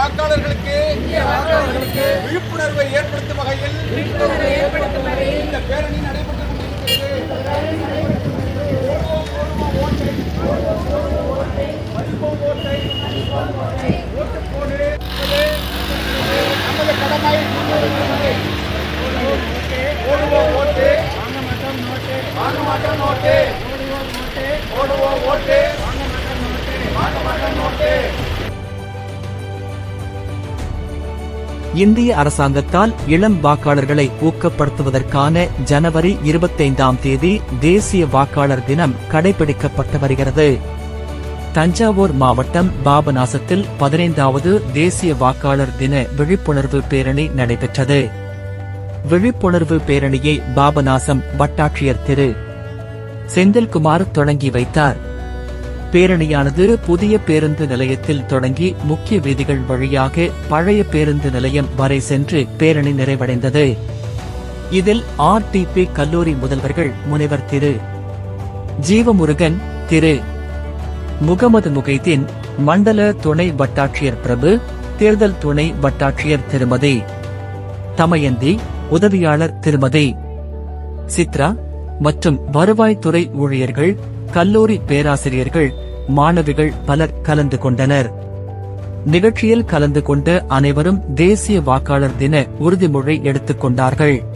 வாக்காளர்களுக்கு விழிப்புணர்வை ஏற்படுத்தும் வகையில் இந்த பேரணி நடைபெற்று கொண்டிருக்கிறது இந்திய அரசாங்கத்தால் இளம் வாக்காளர்களை ஊக்கப்படுத்துவதற்கான ஜனவரி இருபத்தைந்தாம் தேதி தேசிய வாக்காளர் தினம் கடைபிடிக்கப்பட்டு வருகிறது. தஞ்சாவூர் மாவட்டம் பாபநாசத்தில் பதினைந்தாவது தேசிய வாக்காளர் தின விழிப்புணர்வு பேரணி நடைபெற்றது. விழிப்புணர்வு பேரணியை பாபநாசம் வட்டாட்சியர் திரு செந்தில்குமார் தொடங்கி வைத்தார். பேரணியானது புதிய பேருந்து நிலையத்தில் தொடங்கி முக்கிய வீதிகள் வழியாக பழைய பேருந்து நிலையம் வரை சென்று பேரணி நிறைவடைந்தது. இதில் ஆர்டிபி கல்லூரி முதல்வர்கள் முனைவர் திரு. ஜீவமுருகன் திரு. முகமது முகைதீன் மண்டல துணை வட்டாட்சியர் பிரபு தேர்தல் துணை வட்டாட்சியர் திருமதி. தமயந்தி உதவியாளர் திருமதி. சித்ரா மற்றும் வருவாய்த்துறை ஊழியர்கள் கல்லூரி பேராசிரியர்கள் மாணவிகள் பலர் கலந்து கொண்டனர். நிகழ்ச்சியில் கலந்து கொண்ட அனைவரும் தேசிய வாக்காளர் தின உறுதிமொழி எடுத்துக் கொண்டார்கள்.